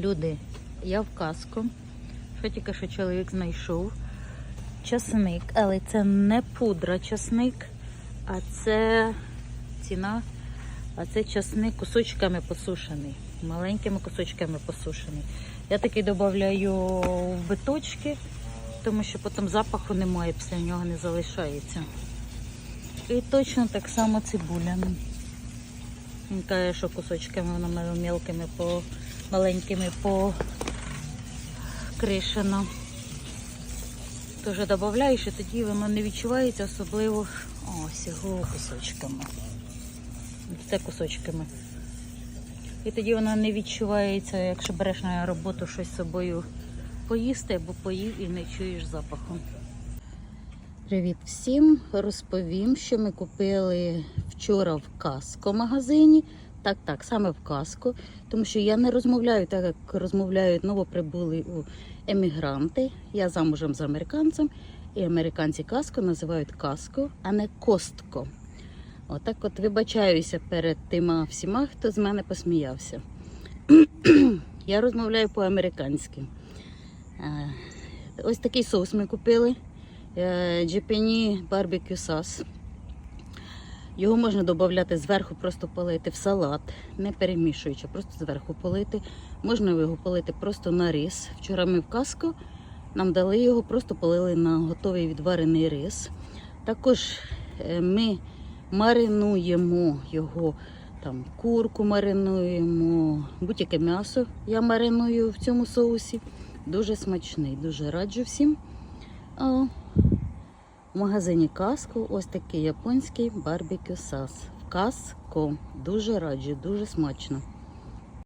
Люди, я в казку. Що тільки що чоловік знайшов. Часник, але це не пудра часник, а це ціна, а це часник кусочками посушений. Маленькими кусочками посушений. Я такий додаю в биточки, тому що потім запаху немає, після нього не залишається. І точно так само цибуля. Він каже, що кусочками мел- мелкими по маленькими по кришено. Теж додаєш, і тоді воно не відчувається особливо ось його кусочками. Це кусочками. І тоді воно не відчувається, якщо береш на роботу щось з собою поїсти або поїв і не чуєш запаху. Привіт всім! Розповім, що ми купили вчора в Каско магазині. Так, так, саме в Каско, тому що я не розмовляю так, як розмовляють новоприбули у емігранти. Я замужем з американцем, і американці Каско називають Каско, а не Костко. Отак от вибачаюся перед тима всіма, хто з мене посміявся. Я розмовляю по-американськи. Е, Ось такий соус ми купили. Е, Джепені барбекю сас. Його можна додати зверху, просто полити в салат, не перемішуючи, просто зверху полити. Можна його полити просто на рис. Вчора ми в каско нам дали його, просто полили на готовий відварений рис. Також е, ми маринуємо його, там курку маринуємо, будь-яке м'ясо я мариную в цьому соусі. Дуже смачний, дуже раджу всім. В магазині Каско ось такий японський барбекю сас. Каско. Дуже раджу, дуже смачно.